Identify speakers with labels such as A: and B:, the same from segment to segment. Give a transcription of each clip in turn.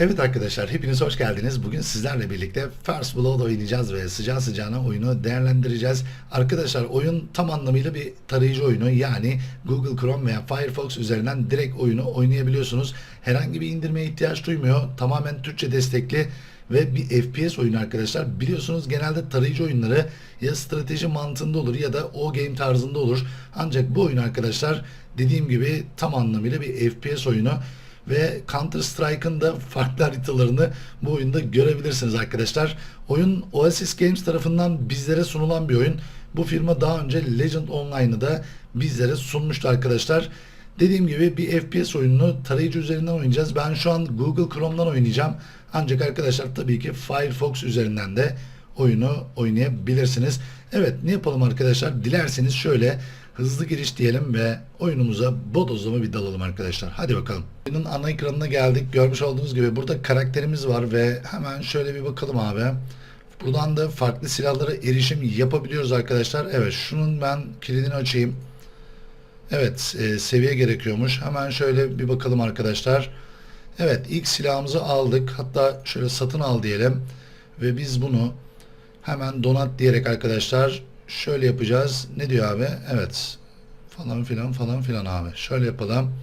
A: Evet arkadaşlar hepiniz hoş geldiniz. Bugün sizlerle birlikte First Blood oynayacağız ve sıcağı sıcağına oyunu değerlendireceğiz. Arkadaşlar oyun tam anlamıyla bir tarayıcı oyunu. Yani Google Chrome veya Firefox üzerinden direkt oyunu oynayabiliyorsunuz. Herhangi bir indirmeye ihtiyaç duymuyor. Tamamen Türkçe destekli ve bir FPS oyunu arkadaşlar. Biliyorsunuz genelde tarayıcı oyunları ya strateji mantığında olur ya da o game tarzında olur. Ancak bu oyun arkadaşlar dediğim gibi tam anlamıyla bir FPS oyunu ve Counter Strike'ın da farklı haritalarını bu oyunda görebilirsiniz arkadaşlar. Oyun Oasis Games tarafından bizlere sunulan bir oyun. Bu firma daha önce Legend Online'ı da bizlere sunmuştu arkadaşlar. Dediğim gibi bir FPS oyununu tarayıcı üzerinden oynayacağız. Ben şu an Google Chrome'dan oynayacağım. Ancak arkadaşlar tabii ki Firefox üzerinden de oyunu oynayabilirsiniz. Evet ne yapalım arkadaşlar? Dilerseniz şöyle hızlı giriş diyelim ve oyunumuza bodozlama bir dalalım arkadaşlar. Hadi bakalım. Oyunun ana ekranına geldik. Görmüş olduğunuz gibi burada karakterimiz var ve hemen şöyle bir bakalım abi. Buradan da farklı silahlara erişim yapabiliyoruz arkadaşlar. Evet şunun ben kilidini açayım. Evet e, seviye gerekiyormuş. Hemen şöyle bir bakalım arkadaşlar. Evet ilk silahımızı aldık. Hatta şöyle satın al diyelim. Ve biz bunu hemen donat diyerek arkadaşlar şöyle yapacağız. Ne diyor abi? Evet. Falan filan falan filan abi. Şöyle yapalım.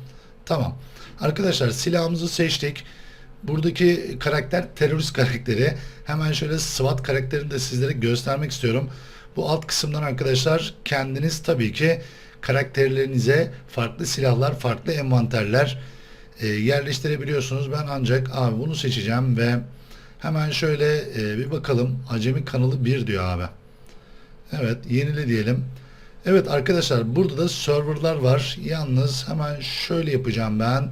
A: Tamam. Arkadaşlar silahımızı seçtik. Buradaki karakter terörist karakteri. Hemen şöyle SWAT karakterini de sizlere göstermek istiyorum. Bu alt kısımdan arkadaşlar kendiniz tabii ki karakterlerinize farklı silahlar, farklı envanterler e, yerleştirebiliyorsunuz. Ben ancak abi bunu seçeceğim ve hemen şöyle e, bir bakalım. Acemi kanalı 1 diyor abi. Evet yenile diyelim. Evet arkadaşlar burada da serverlar var. Yalnız hemen şöyle yapacağım ben.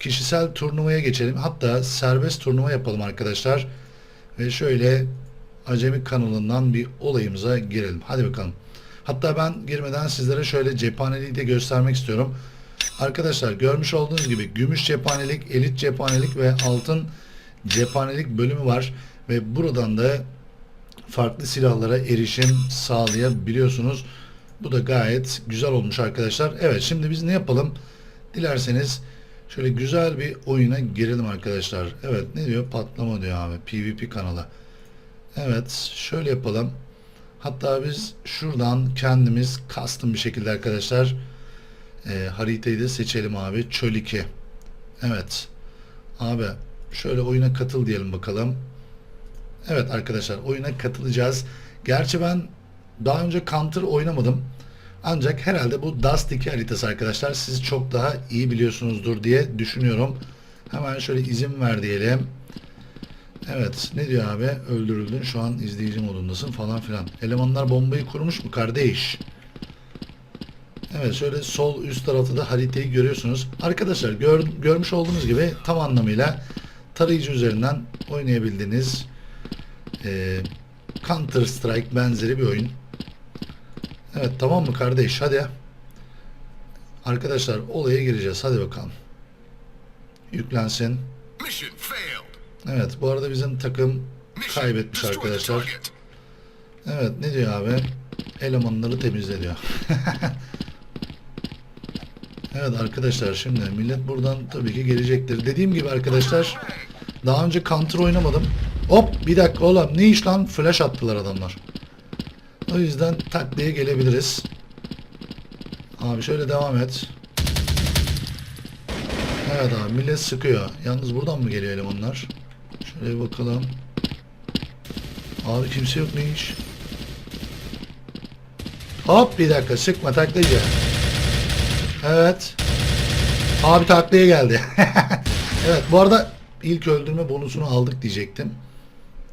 A: Kişisel turnuvaya geçelim. Hatta serbest turnuva yapalım arkadaşlar. Ve şöyle acemi kanalından bir olayımıza girelim. Hadi bakalım. Hatta ben girmeden sizlere şöyle cephaneliği de göstermek istiyorum. Arkadaşlar görmüş olduğunuz gibi gümüş cephanelik, elit cephanelik ve altın cephanelik bölümü var. Ve buradan da farklı silahlara erişim sağlayabiliyorsunuz. Bu da gayet güzel olmuş arkadaşlar. Evet şimdi biz ne yapalım? Dilerseniz şöyle güzel bir oyuna girelim arkadaşlar. Evet ne diyor? Patlama diyor abi. PvP kanalı. Evet şöyle yapalım. Hatta biz şuradan kendimiz custom bir şekilde arkadaşlar e, haritayı da seçelim abi. Çöl 2. Evet. Abi şöyle oyuna katıl diyelim bakalım. Evet arkadaşlar oyuna katılacağız. Gerçi ben daha önce Counter oynamadım. Ancak herhalde bu Dust 2 haritası arkadaşlar siz çok daha iyi biliyorsunuzdur diye düşünüyorum. Hemen şöyle izin ver diyelim. Evet ne diyor abi? Öldürüldün şu an izleyici modundasın falan filan. Elemanlar bombayı kurmuş mu kardeş? Evet şöyle sol üst tarafta da haritayı görüyorsunuz. Arkadaşlar gör, görmüş olduğunuz gibi tam anlamıyla tarayıcı üzerinden oynayabildiğiniz e, Counter Strike benzeri bir oyun. Evet tamam mı kardeş hadi. Arkadaşlar olaya gireceğiz hadi bakalım. Yüklensin. Evet bu arada bizim takım kaybetmiş arkadaşlar. Evet ne diyor abi? Elemanları temizle diyor. evet arkadaşlar şimdi millet buradan tabii ki gelecektir. Dediğim gibi arkadaşlar daha önce counter oynamadım. Hop bir dakika oğlum ne iş lan flash attılar adamlar. O yüzden takliye gelebiliriz. Abi şöyle devam et. Evet abi millet sıkıyor. Yalnız buradan mı geliyor elemanlar? Şöyle bakalım. Abi kimse yok ne iş? Hop bir dakika sıkma taklacı. Evet. Abi taklaya geldi. evet bu arada ilk öldürme bonusunu aldık diyecektim.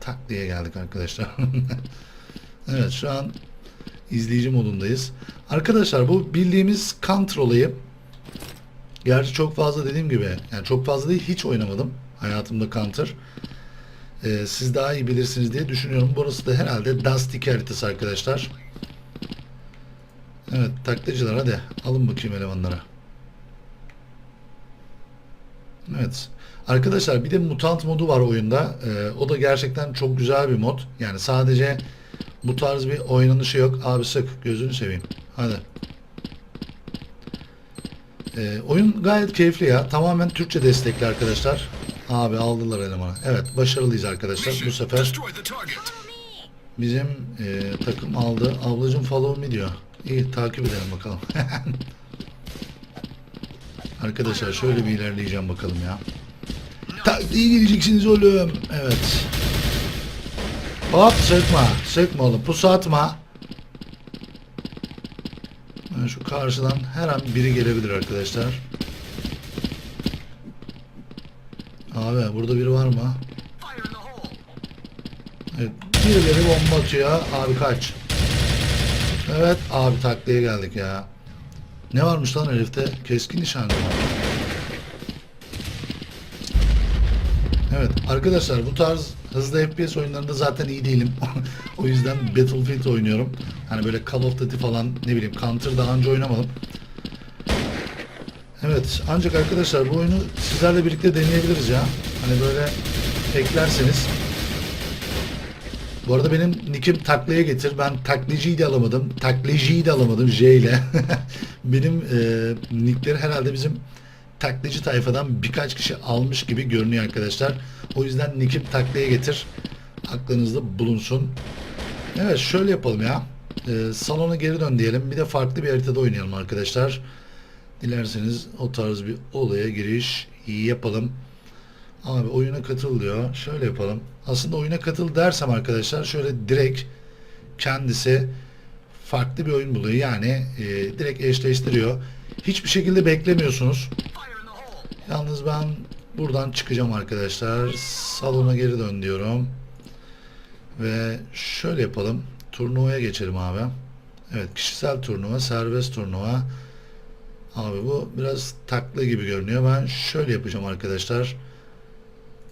A: Taklaya geldik arkadaşlar. evet şu an izleyici modundayız. Arkadaşlar bu bildiğimiz counter olayı gerçi çok fazla dediğim gibi yani çok fazla değil hiç oynamadım hayatımda counter. Ee, siz daha iyi bilirsiniz diye düşünüyorum. Burası da herhalde Dust 2 haritası arkadaşlar. Evet taklacılar hadi alın bakayım elemanlara. Evet. Arkadaşlar bir de mutant modu var oyunda. Ee, o da gerçekten çok güzel bir mod. Yani sadece bu tarz bir oynanışı yok. Abi sık gözünü seveyim. Hadi. Ee, oyun gayet keyifli ya. Tamamen Türkçe destekli arkadaşlar. Abi aldılar elemanı. Evet başarılıyız arkadaşlar. Bu sefer bizim e, takım aldı. Ablacım follow me diyor. İyi takip edelim bakalım. arkadaşlar şöyle bir ilerleyeceğim bakalım ya. Taktiği geleceksiniz oğlum. Evet. Hop sıkma. Sıkma oğlum. Pusu atma. Yani şu karşıdan her an biri gelebilir arkadaşlar. Abi burada biri var mı? Evet, birileri bomba atıyor. Abi kaç. Evet abi taklaya geldik ya. Ne varmış lan herifte? Keskin nişancı Arkadaşlar bu tarz hızlı FPS oyunlarında zaten iyi değilim. o yüzden Battlefield oynuyorum. Hani böyle Call of Duty falan ne bileyim Counter daha önce oynamadım. Evet ancak arkadaşlar bu oyunu sizlerle birlikte deneyebiliriz ya. Hani böyle eklerseniz bu arada benim nickim taklaya getir. Ben takliciyi de alamadım. Takliciyi de alamadım J ile. benim e, nickleri herhalde bizim taklacı tayfadan birkaç kişi almış gibi görünüyor arkadaşlar. O yüzden nickim taklaya getir. Aklınızda bulunsun. Evet şöyle yapalım ya. E, salona geri dön diyelim. Bir de farklı bir haritada oynayalım arkadaşlar. Dilerseniz o tarz bir olaya giriş yapalım. Abi oyuna katıl diyor. Şöyle yapalım. Aslında oyuna katıl dersem arkadaşlar şöyle direkt kendisi farklı bir oyun buluyor. Yani e, direkt eşleştiriyor. Hiçbir şekilde beklemiyorsunuz. Yalnız ben buradan çıkacağım arkadaşlar. Salona geri dön diyorum. Ve şöyle yapalım. Turnuvaya geçelim abi. Evet kişisel turnuva, serbest turnuva. Abi bu biraz taklı gibi görünüyor. Ben şöyle yapacağım arkadaşlar.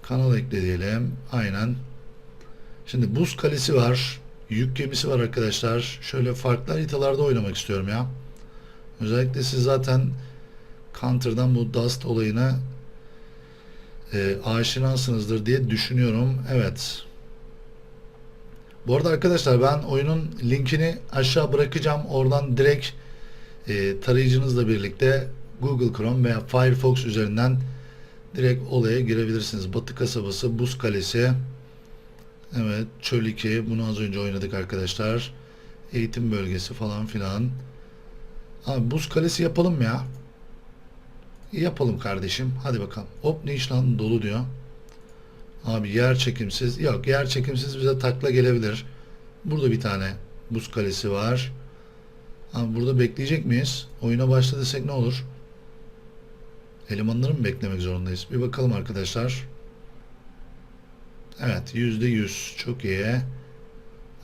A: Kanal ekle diyelim. Aynen. Şimdi buz kalesi var. Yük gemisi var arkadaşlar. Şöyle farklı haritalarda oynamak istiyorum ya. Özellikle siz zaten Counter'dan bu Dust olayına e, aşinasınızdır diye düşünüyorum. Evet. Bu arada arkadaşlar ben oyunun linkini aşağı bırakacağım. Oradan direkt e, tarayıcınızla birlikte Google Chrome veya Firefox üzerinden direkt olaya girebilirsiniz. Batı kasabası, Buz Kalesi. Evet, Çöl 2. Bunu az önce oynadık arkadaşlar. Eğitim bölgesi falan filan. Abi Buz Kalesi yapalım ya. Yapalım kardeşim. Hadi bakalım. Hop ne iş lan dolu diyor. Abi yer çekimsiz. Yok yer çekimsiz bize takla gelebilir. Burada bir tane buz kalesi var. Abi burada bekleyecek miyiz? Oyuna başla desek ne olur? Elemanları mı beklemek zorundayız? Bir bakalım arkadaşlar. Evet yüzde yüz. Çok iyi.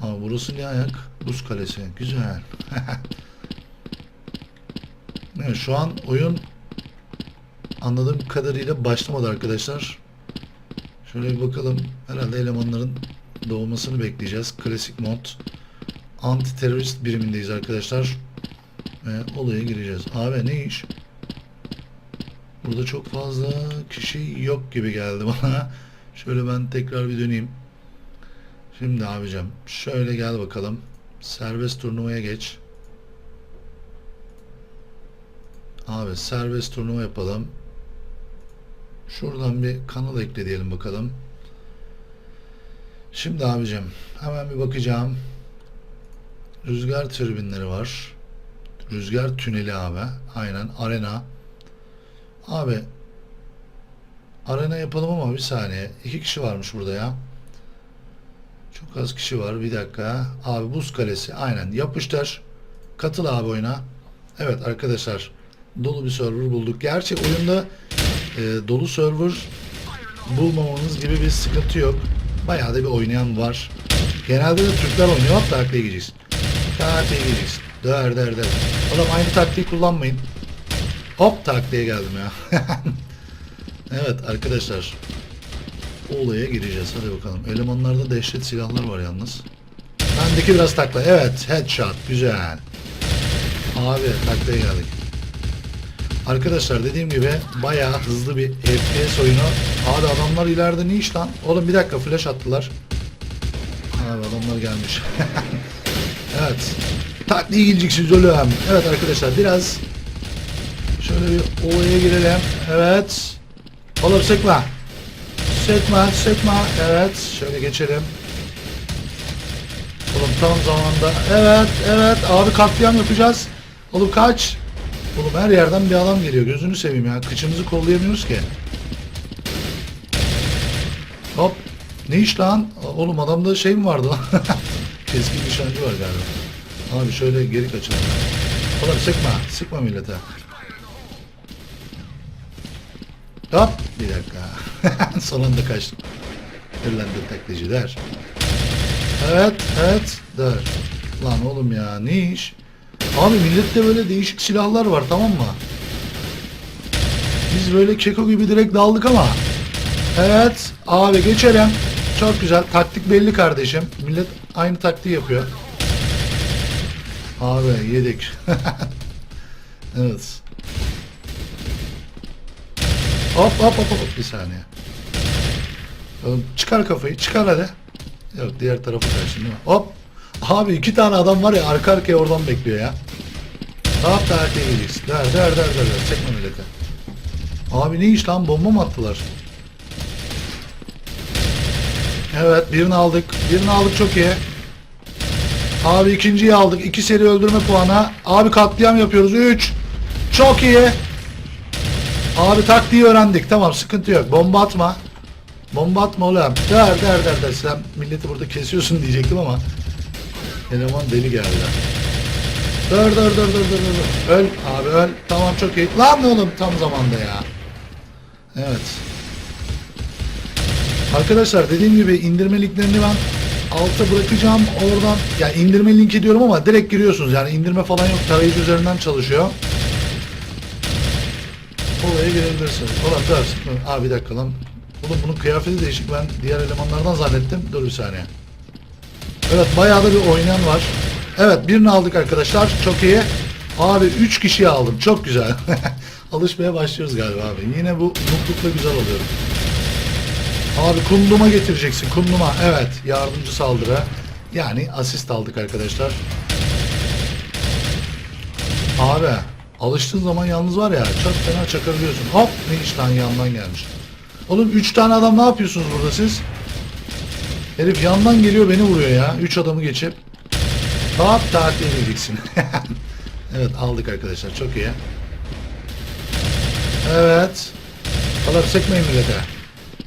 A: Ama burası ne ayak? Buz kalesi. Güzel. evet, şu an oyun anladığım kadarıyla başlamadı arkadaşlar. Şöyle bir bakalım. Herhalde elemanların doğmasını bekleyeceğiz. Klasik mod. Anti terörist birimindeyiz arkadaşlar. Ve olaya gireceğiz. Abi ne iş? Burada çok fazla kişi yok gibi geldi bana. Şöyle ben tekrar bir döneyim. Şimdi abicim şöyle gel bakalım. Serbest turnuvaya geç. Abi serbest turnuva yapalım. Şuradan bir kanal ekle diyelim bakalım. Şimdi abicim hemen bir bakacağım. Rüzgar türbinleri var. Rüzgar tüneli abi. Aynen arena. Abi arena yapalım ama bir saniye. İki kişi varmış burada ya. Çok az kişi var. Bir dakika. Abi buz kalesi. Aynen. Yapıştır. Katıl abi oyuna. Evet arkadaşlar. Dolu bir server bulduk. Gerçi oyunda e, dolu server bulmamanız gibi bir sıkıntı yok. Bayağı da bir oynayan var. Genelde de Türkler oynuyor. Hop taktiğe gideceksin. Taktiğe gideceksin. Der der der. Oğlum aynı taktiği kullanmayın. Hop taktiğe geldim ya. evet arkadaşlar. Olaya gireceğiz. Hadi bakalım. Elemanlarda dehşet silahlar var yalnız. Bendeki biraz takla. Evet. Headshot. Güzel. Abi taklaya geldik. Arkadaşlar dediğim gibi bayağı hızlı bir FPS oyunu. Abi adamlar ileride ne iş lan? Oğlum bir dakika flash attılar. Abi adamlar gelmiş. evet. Takliye gideceksiniz oğlum. Evet arkadaşlar biraz şöyle bir olaya girelim. Evet. Oğlum sıkma. Sıkma sıkma. Evet şöyle geçelim. Oğlum tam zamanda. Evet evet abi katliam yapacağız. Oğlum kaç. Oğlum her yerden bir adam geliyor. Gözünü seveyim ya. Kıçımızı kollayamıyoruz ki. Hop. Ne iş lan? Oğlum adamda şey mi vardı lan? Keskin nişancı var galiba. Abi şöyle geri kaçalım. Oğlum sıkma. Sıkma millete. Hop. Bir dakika. Son anda kaçtım. Irlanda taklacılar. Evet, evet. Dur. Lan oğlum ya ne iş? Abi millette böyle değişik silahlar var tamam mı? Biz böyle keko gibi direkt daldık ama. Evet. Abi geçelim. Çok güzel. Taktik belli kardeşim. Millet aynı taktiği yapıyor. Abi yedik. evet. Hop hop hop hop. Bir saniye. Oğlum çıkar kafayı. Çıkar hadi. Yok diğer tarafı kaçtın değil mi? Hop. Abi iki tane adam var ya arka arkaya oradan bekliyor ya. Hop da arkaya gideceksin. Der der der der. der. Çekme millete. Abi ne iş lan bomba mı attılar? Evet birini aldık. Birini aldık çok iyi. Abi ikinciyi aldık. İki seri öldürme puanı. Abi katliam yapıyoruz. Üç. Çok iyi. Abi taktiği öğrendik. Tamam sıkıntı yok. Bomba atma. Bomba atma oğlum. Der der der der. Sen milleti burada kesiyorsun diyecektim ama. Eleman deli geldi. Dur dur dur dur dur. Öl abi öl. Tamam çok iyi. Lan oğlum tam zamanda ya. Evet. Arkadaşlar dediğim gibi indirme linklerini ben alta bırakacağım. Oradan ya indirme linki diyorum ama direkt giriyorsunuz. Yani indirme falan yok. Tarayıcı üzerinden çalışıyor. Olaya girebilirsiniz. Ulan dur. Abi bir dakika lan. Oğlum bunun kıyafeti değişik. Ben diğer elemanlardan zannettim. Dur bir saniye. Evet bayağı da bir oynayan var. Evet birini aldık arkadaşlar. Çok iyi. Abi 3 kişiyi aldım. Çok güzel. Alışmaya başlıyoruz galiba abi. Yine bu mutlulukla güzel alıyorum. Abi kunduma getireceksin. Kunduma. Evet. Yardımcı saldırı. Yani asist aldık arkadaşlar. Abi alıştığın zaman yalnız var ya çok fena çakabiliyorsun. Hop ne iş lan yandan gelmiş. Oğlum 3 tane adam ne yapıyorsunuz burada siz? Herif yandan geliyor beni vuruyor ya. 3 adamı geçip. Hop tatil edeceksin. evet aldık arkadaşlar çok iyi. Evet. Kadar sıkmayın millete.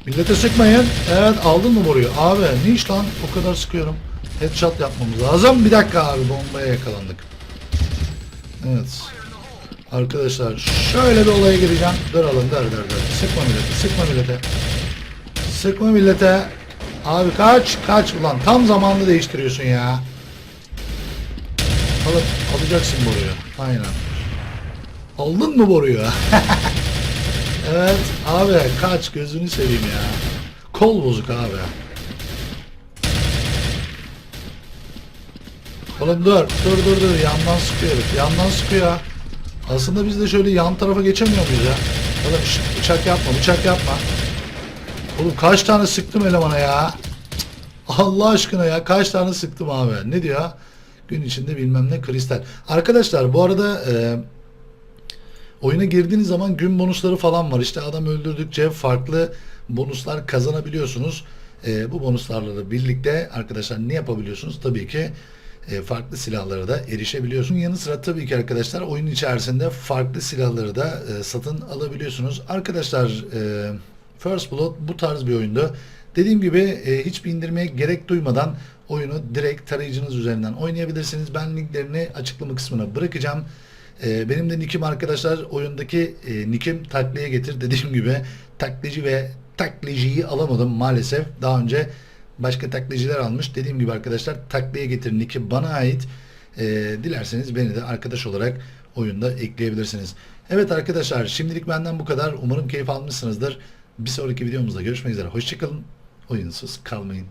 A: Millete sıkmayın. Evet aldın mı vuruyor? Abi ne iş lan? O kadar sıkıyorum. Headshot yapmamız lazım. Bir dakika abi bombaya yakalandık. Evet. Arkadaşlar şöyle bir olaya gireceğim. Duralım der der der. Sıkma millete. Sıkma millete. Sıkma millete. Abi kaç kaç ulan tam zamanlı değiştiriyorsun ya. Alıp alacaksın boruyu. Aynen. Aldın mı boruyu? evet abi kaç gözünü seveyim ya. Kol bozuk abi. Oğlum dur dur dur dur yandan sıkıyor herif. Yandan sıkıyor. Aslında biz de şöyle yan tarafa geçemiyor muyuz ya? Oğlum şş, bıçak yapma bıçak yapma. Oğlum kaç tane sıktım elemana ya. Allah aşkına ya kaç tane sıktım abi. Ne diyor? Gün içinde bilmem ne kristal. Arkadaşlar bu arada e, oyuna girdiğiniz zaman gün bonusları falan var. İşte adam öldürdükçe farklı bonuslar kazanabiliyorsunuz. E, bu bonuslarla da birlikte arkadaşlar ne yapabiliyorsunuz? Tabii ki e, farklı silahlara da erişebiliyorsunuz. Yanı sıra tabii ki arkadaşlar oyun içerisinde farklı silahları da e, satın alabiliyorsunuz. Arkadaşlar e, First Blood bu tarz bir oyundu. Dediğim gibi e, hiçbir indirmeye gerek duymadan oyunu direkt tarayıcınız üzerinden oynayabilirsiniz. Ben linklerini açıklama kısmına bırakacağım. E, benim de nickim arkadaşlar oyundaki e, nickim takliye getir dediğim gibi taklacı ve takliciyi alamadım maalesef. Daha önce başka takliciler almış. Dediğim gibi arkadaşlar takliye getir nicki bana ait. E, dilerseniz beni de arkadaş olarak oyunda ekleyebilirsiniz. Evet arkadaşlar şimdilik benden bu kadar. Umarım keyif almışsınızdır. Bir sonraki videomuzda görüşmek üzere. Hoşçakalın. audiences coming